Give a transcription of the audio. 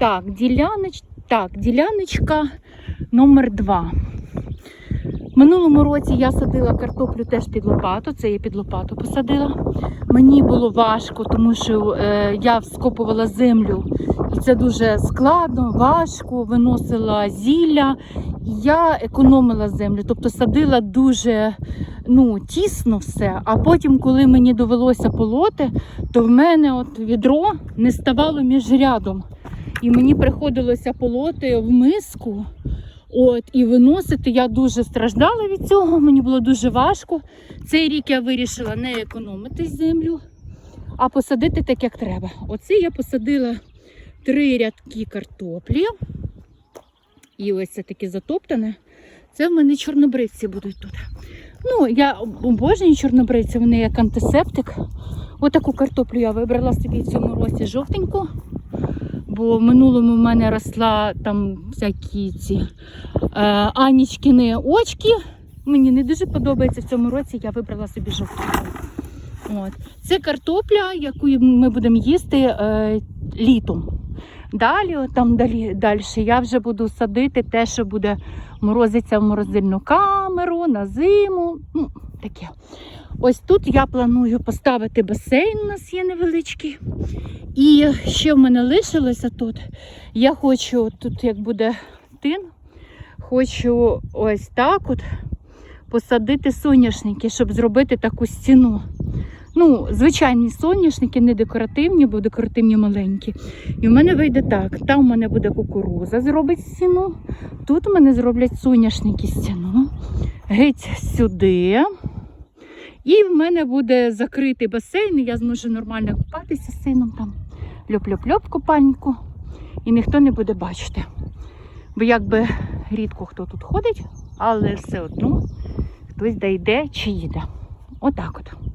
Так, діляноч... так, діляночка номер 2 Минулому році я садила картоплю теж під лопату, це я під лопату посадила. Мені було важко, тому що е, я вскопувала землю, і це дуже складно, важко, виносила зілля. Я економила землю, тобто садила дуже ну, тісно все. А потім, коли мені довелося полоти, то в мене от відро не ставало між рядом. І мені приходилося полоти в миску. От, і виносити я дуже страждала від цього, мені було дуже важко. Цей рік я вирішила не економити землю, а посадити так, як треба. Оце я посадила три рядки картоплі. І ось це таке затоптане. Це в мене чорнобривці будуть тут. Ну, я обожнюю чорнобривці, вони як антисептик. Отаку картоплю я вибрала собі в цьому році жовтеньку. Бо в минулому в мене росла там всякі ці е, Анічкини очки. Мені не дуже подобається в цьому році, я вибрала собі жовтеньку. От. Це картопля, яку ми будемо їсти е, літом. Далі, там далі, далі я вже буду садити те, що буде морозиться в морозильну камеру на зиму. Ну, таке. Ось тут я планую поставити басейн, у нас є невеличкий. І ще в мене лишилося тут. Я хочу, тут як буде тин, хочу ось так от посадити соняшники, щоб зробити таку стіну. Ну, звичайні соняшники, не декоративні, бо декоративні маленькі. І в мене вийде так: там в мене буде кукуруза, зробить стіну. Тут в мене зроблять соняшники стіну. Геть сюди. І в мене буде закритий басейн, і я зможу нормально купатися з сином там. Льоп-льоп-льоп купальнику. І ніхто не буде бачити. Бо якби рідко хто тут ходить, але все одно хтось дійде чи їде. Отак от.